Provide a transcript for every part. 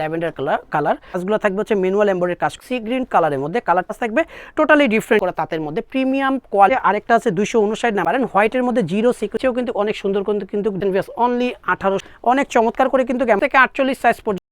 Lavender colour colour কাজগুলো থাকবে হচ্ছে ম্যানুয়াল এম্বয়ডারি কাজ সি গ্রিন কালারের মধ্যে কালারটা থাকবে টোটালি ডিফারেন্ট করা তাদের মধ্যে প্রিমিয়াম কোয়ালিটি আরেকটা আছে দুইশো উনষাট নাম্বার হোয়াইটের মধ্যে জিরো সিকুয়েন্সেও কিন্তু অনেক সুন্দর কিন্তু কিন্তু অনলি আঠারো অনেক চমৎকার করে কিন্তু থেকে আটচল্লিশ সাইজ পর্যন্ত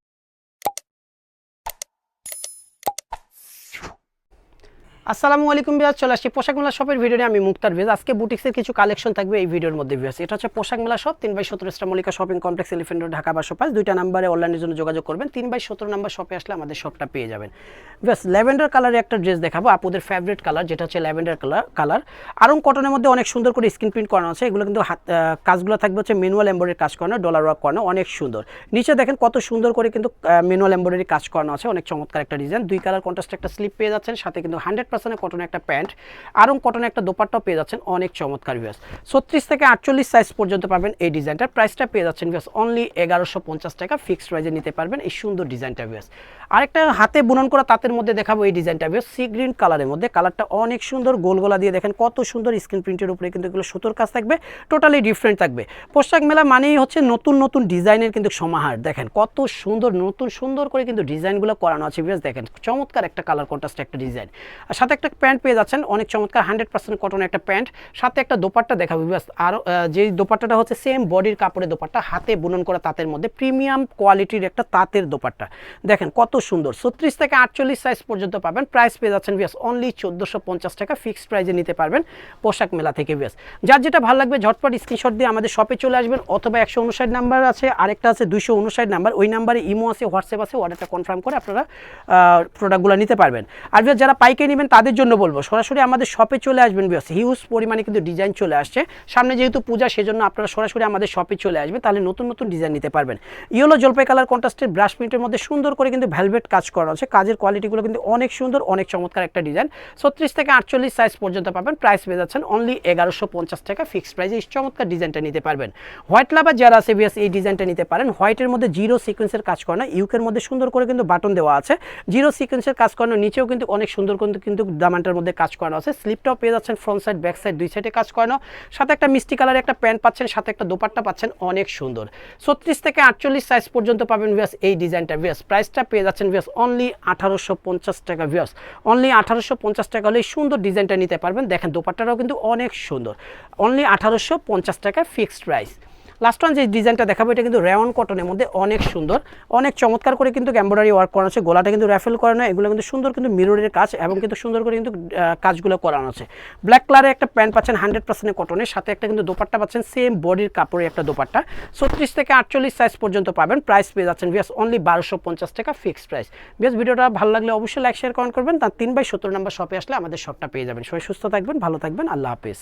আসসালামু আলাইকুম বিয়াজ চলে আসছি পোশাক মেলা শপের ভিডিও আমি মুক্তার ভিজ আজকে বুটিক্সের কিছু কালেকশন থাকবে এই ভিডিওর মধ্যে ভিউয়ার্স। এটা হচ্ছে পোশাক মেলা শপ, তিন বাই সতেরো Mallika shopping complex elephant road, Dhaka বাসো পাঁচ দুইটা নাম্বারে অনলাইনের জন্য যোগাযোগ করবেন। তিন বাই সতেরো নাম্বার শপে আসলে আমাদের শপটা পেয়ে যাবেন। ব্যাস ল্যাভেন্ডার কালারের একটা ড্রেস দেখাবো, আপুদের ফেভারিট কালার যেটা হচ্ছে ল্যাভেন্ডার কালার কালার আরং কটনের মধ্যে অনেক সুন্দর করে স্ক্রিন প্রিন্ট করানো আছে। এগুলো কিন্তু হাত কাজগুলো থাকবে হচ্ছে ম্যানুয়াল এম্বয়ডারি কাজ করানো ডলার ওয়ার্ক করানো, অনেক সুন্দর। নিচে দেখেন কত সুন্দর করে কিন্তু ম্যানুয়াল এম্বয়ডারি কাজ করানো আছে। অনেক চমৎকার একটা ডিজাইন দুই কালার কন্ট্রাস্ট একটা স্লিপ পেয়ে যাচ্ছেন, সাথে কিন্তু হান্ড্রেড পার্সেন্ট কটনের একটা প্যান্ট, আরং কটনের একটা দোপাট্টাও পেয়ে যাচ্ছেন অনেক চমৎকার ভিউস ছত্রিশ থেকে আটচল্লিশ সাইজ পর্যন্ত পাবেন এই ডিজাইনটার প্রাইসটা পেয়ে যাচ্ছেন ভিউস অনলি এগারোশো পঞ্চাশ টাকা। ফিক্সড প্রাইজে নিতে পারবেন এই সুন্দর ডিজাইনটা ভিউস আরেকটা হাতে বুনন করা তাঁতের মধ্যে দেখাবো এই ডিজাইনটা ভিউস সি গ্রিন কালারের মধ্যে। কালারটা অনেক সুন্দর গোল গোলা দিয়ে দেখেন কত সুন্দর স্ক্রিন প্রিন্টের উপরে কিন্তু এগুলো সুতোর কাজ থাকবে টোটালি ডিফারেন্ট থাকবে। পোশাক মেলা মানেই হচ্ছে নতুন নতুন ডিজাইনের কিন্তু সমাহার। দেখেন কত সুন্দর, নতুন, সুন্দর করে কিন্তু ডিজাইনগুলো করানো আছে ভিউস দেখেন চমৎকার একটা কালার কন্ট্রাস্ট একটা ডিজাইন আর সাথে একটা প্যান্ট পেয়ে যাচ্ছেন। অনেক চমৎকার হান্ড্রেড পার্সেন্ট কটন একটা প্যান্ট। সাথে একটা দোপাট্টা দেখাবো ভিউস আর যে দোপাট্টাটা হচ্ছে সেম বডির কাপড়ের দোপাট্টা, হাতে বুনন করা তাঁতের মধ্যে প্রিমিয়াম কোয়ালিটির একটা তাঁতের দোপাট্টা। দেখেন কত সুন্দর। ছত্রিশ থেকে আটচল্লিশ সাইজ পর্যন্ত পাবেন। প্রাইস পেয়ে যাচ্ছেন ভিয়াস অনলি চোদ্দোশো পঞ্চাশ টাকা। ফিক্সড প্রাইজে নিতে পারবেন পোশাক মেলা থেকে ভিয়াস যার যেটা ভালো লাগবে, ঝটপট স্ক্রিনশট দিয়ে আমাদের শপে চলে আসবেন। অথবা একশো উনষাট নাম্বার আছে, আরেকটা আছে দুইশো উনষাট নাম্বার ওই নাম্বারে ইমো আছে, হোয়াটসঅ্যাপ আছে অর্ডারটা কনফার্ম করে আপনারা প্রোডাক্টগুলো নিতে পারবেন। আর যারা পাইকারি নেবেন তাদের জন্য বলব। সরাসরি আমাদের শপে চলে আসবেন ভিয়াস হিউজ পরিমাণে কিন্তু ডিজাইন চলে আসছে। সামনে যেহেতু পূজা, সেজন্য আপনারা সরাসরি আমাদের শপে চলে আসবেন। তাহলে নতুন নতুন ডিজাইন নিতে পারবেন। ইয়েলো জলপাই কালার কন্ট্রাস্টের ব্রাশ প্রিন্টের মধ্যে সুন্দর করে কিন্তু ভেলভেট কাজ করা আছে। কাজের কোয়ালিটিগুলো কিন্তু অনেক সুন্দর, অনেক চমৎকার একটা ডিজাইন ছত্রিশ থেকে আটচল্লিশ সাইজ পর্যন্ত পাবেন। প্রাইস পেয়ে যাচ্ছেন অনলি এগারোশো পঞ্চাশ টাকা। ফিক্সড প্রাইসে এই চমৎকার ডিজাইনটা নিতে পারবেন। হোয়াইট লাভার যারা আছে বিয়াস এই ডিজাইনটা নিতে পারেন। হোয়াইটের মধ্যে জিরো সিকোয়েন্সের কাজ করানো। ইউকের মধ্যে সুন্দর করে কিন্তু বাটন দেওয়া আছে। জিরো সিকোয়েন্সের কাজ করানো নিচেও কিন্তু অনেক সুন্দর কিন্তু কিন্তু দামানটার মধ্যে কাজ করানো আছে। স্লিপটাও পেয়ে যাচ্ছেন ফ্রন্ট সাইড ব্যাক সাইড দুই সাইডে কাজ করানো। সাথে একটা মিষ্টি কালারের একটা প্যান্ট পাচ্ছেন, সাথে একটা দোপাট্টা পাচ্ছেন, অনেক সুন্দর। ছত্রিশ থেকে আটচল্লিশ সাইজ পর্যন্ত পাবেন ভিয়াস এই ডিজাইনটা ভিয়াস প্রাইসটা পেয়ে যাচ্ছেন ভিয়াস অনলি আঠারোশো পঞ্চাশ টাকা। ভিয়াস অনলি আঠারোশো পঞ্চাশ টাকা হলে সুন্দর ডিজাইনটা নিতে পারবেন। দেখেন, দোপাট্টাটাও কিন্তু অনেক সুন্দর। অনলি আঠারোশো পঞ্চাশ টাকা ফিক্সড প্রাইস লাস্ট ওয়ান যে ডিজাইনটা দেখাবো, এটা কিন্তু রেওয়ান কটনের মধ্যে অনেক সুন্দর, অনেক চমৎকার করে কিন্তু এমব্রয়ডারি ওয়ার্ক করানো আছে গোলাটা কিন্তু র্যাফেল করানো, এগুলো কিন্তু সুন্দর কিন্তু মিররের কাজ এবং কিন্তু সুন্দর করে কিন্তু কাজগুলো করানো আছে। ব্ল্যাক কালারের একটা প্যান্ট পাচ্ছেন হান্ড্রেড পার্সেন্ট কটনের সাথে একটা কিন্তু দোপাট্টা পাচ্ছেন সেম বডির কাপড়ের একটা দোপাট্টা। ছত্রিশ থেকে আটচল্লিশ সাইজ পর্যন্ত পাবেন প্রাইস পেয়ে যাচ্ছেন বিয়াস অনলি বারোশো পঞ্চাশ টাকা ফিক্সড প্রাইস বিয়াস ভিডিওটা ভালো লাগলে অবশ্যই লাইক শেয়ার কমেন্ট করবেন। তার তিন বাই সত্তর নাম্বার শপে আসলে আমাদের শপটা পেয়ে যাবেন। সবাই সুস্থ থাকবেন, ভালো থাকবেন, আল্লাহ হাফিজ।